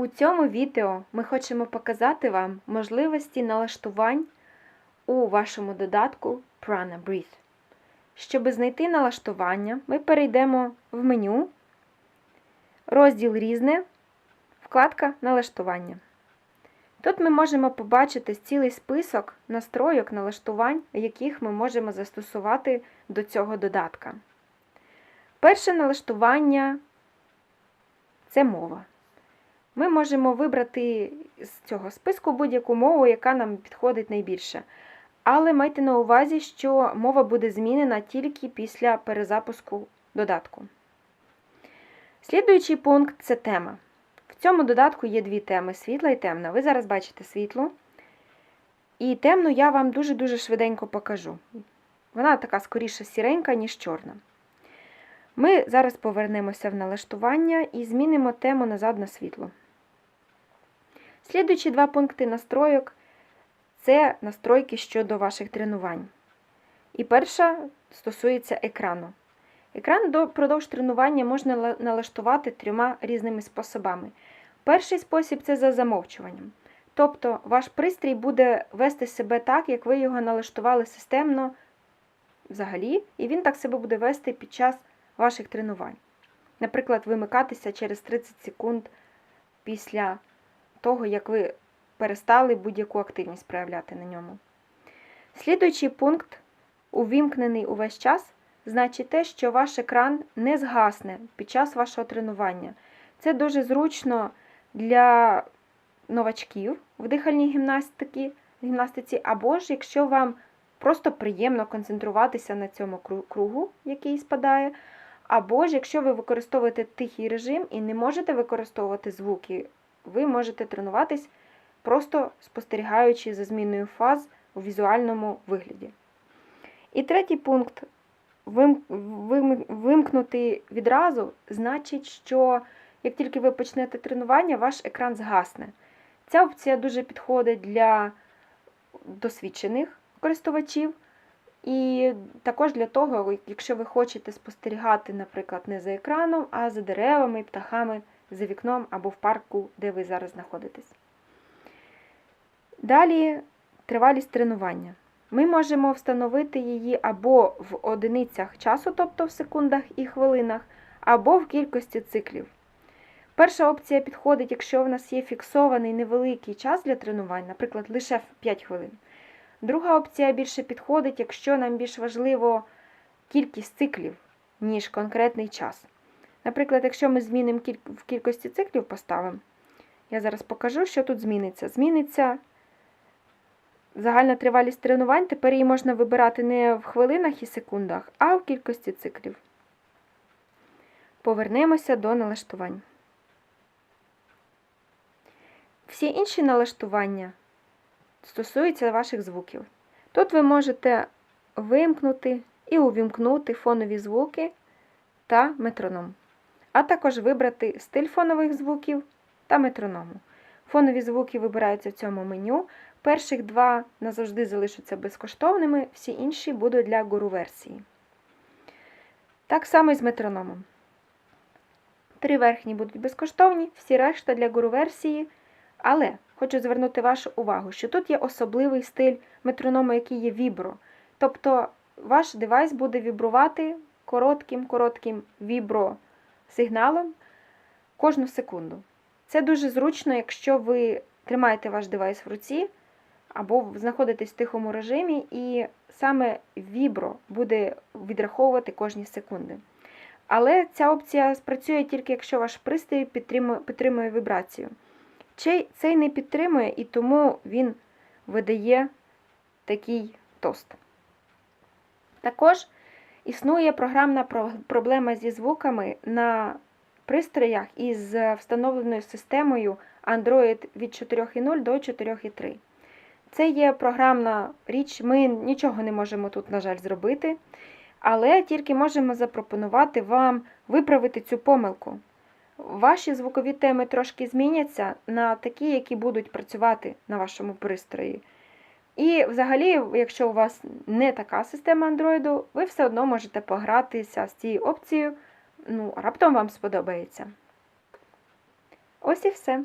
У цьому відео ми хочемо показати вам можливості налаштувань у вашому додатку Prana Breathe. Щоб знайти налаштування, ми перейдемо в меню, розділ Різне, вкладка Налаштування. Тут ми можемо побачити цілий список настройок налаштувань, яких ми можемо застосувати до цього додатка. Перше налаштування це мова. Ми можемо вибрати з цього списку будь-яку мову, яка нам підходить найбільше. Але майте на увазі, що мова буде змінена тільки після перезапуску додатку. Слідуючий пункт це тема. В цьому додатку є дві теми світла і темна. Ви зараз бачите світлу. І темну я вам дуже-дуже швиденько покажу. Вона така скоріше сіренька, ніж чорна. Ми зараз повернемося в налаштування і змінимо тему назад на світло. Слідуючі два пункти настройок це настройки щодо ваших тренувань. І перша стосується екрану. Екран впродовж тренування можна налаштувати трьома різними способами. Перший спосіб це за замовчуванням. Тобто ваш пристрій буде вести себе так, як ви його налаштували системно взагалі, і він так себе буде вести під час ваших тренувань. Наприклад, вимикатися через 30 секунд після того, як ви перестали будь-яку активність проявляти на ньому. Слідуючий пункт, увімкнений увесь час, значить те, що ваш екран не згасне під час вашого тренування. Це дуже зручно для новачків в дихальній гімнастиці, гімнастиці, або ж якщо вам просто приємно концентруватися на цьому кругу, який спадає. Або ж, якщо ви використовуєте тихий режим і не можете використовувати звуки, ви можете тренуватись, просто спостерігаючи за зміною фаз у візуальному вигляді. І третій пункт вимкнути відразу, значить, що як тільки ви почнете тренування, ваш екран згасне. Ця опція дуже підходить для досвідчених користувачів. І також для того, якщо ви хочете спостерігати, наприклад, не за екраном, а за деревами, птахами за вікном або в парку, де ви зараз знаходитесь. Далі тривалість тренування. Ми можемо встановити її або в одиницях часу, тобто в секундах і хвилинах, або в кількості циклів. Перша опція підходить, якщо в нас є фіксований невеликий час для тренувань, наприклад, лише 5 хвилин. Друга опція більше підходить, якщо нам більш важливо кількість циклів, ніж конкретний час. Наприклад, якщо ми змінимо в кількості циклів поставимо, я зараз покажу, що тут зміниться. Зміниться загальна тривалість тренувань, тепер її можна вибирати не в хвилинах і секундах, а в кількості циклів. Повернемося до налаштувань. Всі інші налаштування стосуються ваших звуків. Тут ви можете вимкнути і увімкнути фонові звуки та метроном, а також вибрати стиль фонових звуків та метроному. Фонові звуки вибираються в цьому меню. Перших два назавжди залишаться безкоштовними, всі інші будуть для гуру-версії. Так само і з метрономом. Три верхні будуть безкоштовні, всі решта для гуру-версії, але хочу звернути вашу увагу, що тут є особливий стиль метроному, який є вібро. Тобто ваш девайс буде вібрувати коротким-коротким вібросигналом кожну секунду. Це дуже зручно, якщо ви тримаєте ваш девайс в руці, або знаходитесь в тихому режимі, і саме вібро буде відраховувати кожні секунди. Але ця опція спрацює тільки, якщо ваш пристрій підтримує, підтримує вібрацію. Цей не підтримує, і тому він видає такий тост. Також існує програмна проблема зі звуками на пристроях із встановленою системою Android від 4.0 до 4.3. Це є програмна річ, ми нічого не можемо тут, на жаль, зробити, але тільки можемо запропонувати вам виправити цю помилку. Ваші звукові теми трошки зміняться на такі, які будуть працювати на вашому пристрої. І, взагалі, якщо у вас не така система Android, ви все одно можете погратися з цією опцією, ну, раптом вам сподобається. Ось і все.